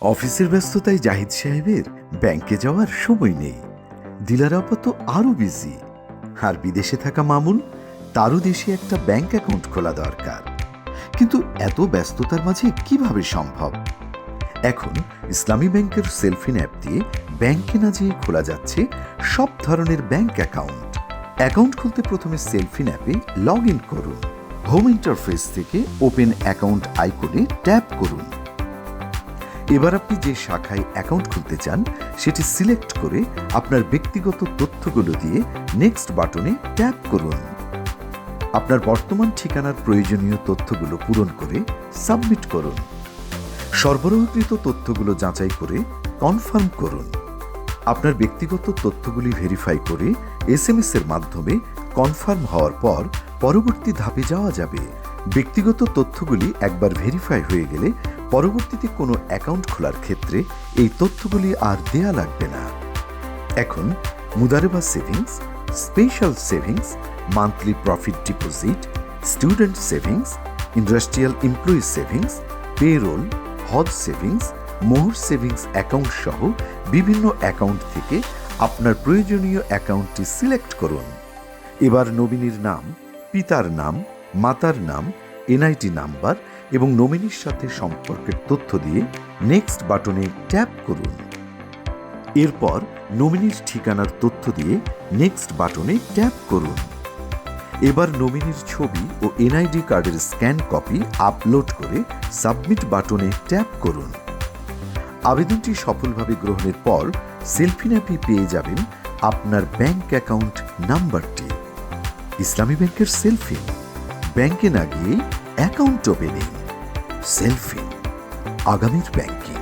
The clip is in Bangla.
অফিসের ব্যস্ততায় জাহিদ সাহেবের ব্যাংকে যাওয়ার সময় নেই। ডিলার আপা তো আরও বিজি। আর বিদেশে থাকা মামুন, তারও দেশে একটা ব্যাংক অ্যাকাউন্ট খোলা দরকার। কিন্তু এত ব্যস্ততার মাঝে কীভাবে সম্ভব? এখন ইসলামী ব্যাংকের সেলফিন অ্যাপ দিয়ে ব্যাংকে না যেয়ে খোলা যাচ্ছে সব ধরনের ব্যাংক অ্যাকাউন্ট। অ্যাকাউন্ট খুলতে প্রথমে সেলফিন অ্যাপে লগ ইন করুন। হোম ইন্টারফেস থেকে ওপেন অ্যাকাউন্ট আইকনে ট্যাপ করুন। এবার আপনি যে শাখায় অ্যাকাউন্ট খুলতে চান, সেটি সিলেক্ট করে আপনার ব্যক্তিগত তথ্যগুলো দিয়ে নেক্সট বাটনে ট্যাপ করুন। আপনার বর্তমান ঠিকানার প্রয়োজনীয় তথ্যগুলো পূরণ করে সাবমিট করুন। সরবরাহকৃত তথ্যগুলো যাচাই করে কনফার্ম করুন। আপনার ব্যক্তিগত তথ্যগুলি ভেরিফাই করে এসএমএস এর মাধ্যমে কনফার্ম হওয়ার পর পরবর্তী ধাপে যাওয়া যাবে। ব্যক্তিগত তথ্যগুলি একবার ভেরিফাই হয়ে গেলে পরবর্তীতে কোনো অ্যাকাউন্ট খোলার ক্ষেত্রে এই তথ্যগুলি আর দেয়া লাগবে না। এখন মুদারেবা savings, special savings, monthly profit deposit, student savings, industrial employee savings, payroll, হজ সেভিংস, মোহর সেভিংস অ্যাকাউন্ট সহ বিভিন্ন অ্যাকাউন্ট থেকে আপনার প্রয়োজনীয় অ্যাকাউন্টটি সিলেক্ট করুন। এবার নমিনীর নাম, পিতার নাম, মাতার নাম এনআইটি নাম্বার এবং নমিনির সাথে সম্পর্কের তথ্য দিয়ে নেক্সট বাটনে ট্যাপ করুন। এরপর নমিনির ঠিকানার তথ্য দিয়ে নেক্সট বাটনে ট্যাপ করুন। এবার নমিনির ছবি ও এনআইডি কার্ডের স্ক্যান কপি আপলোড করে সাবমিট বাটনে ট্যাপ করুন। আবেদনটি সফলভাবে গ্রহণের পর সেলফি অ্যাপে পেয়ে যাবেন আপনার ব্যাংক অ্যাকাউন্ট নাম্বারটি। ইসলামী ব্যাংকের সেলফি। ব্যাংকে না গিয়ে অ্যাকাউন্ট ওপেনিং সেলফি আগামীর ব্যাংক।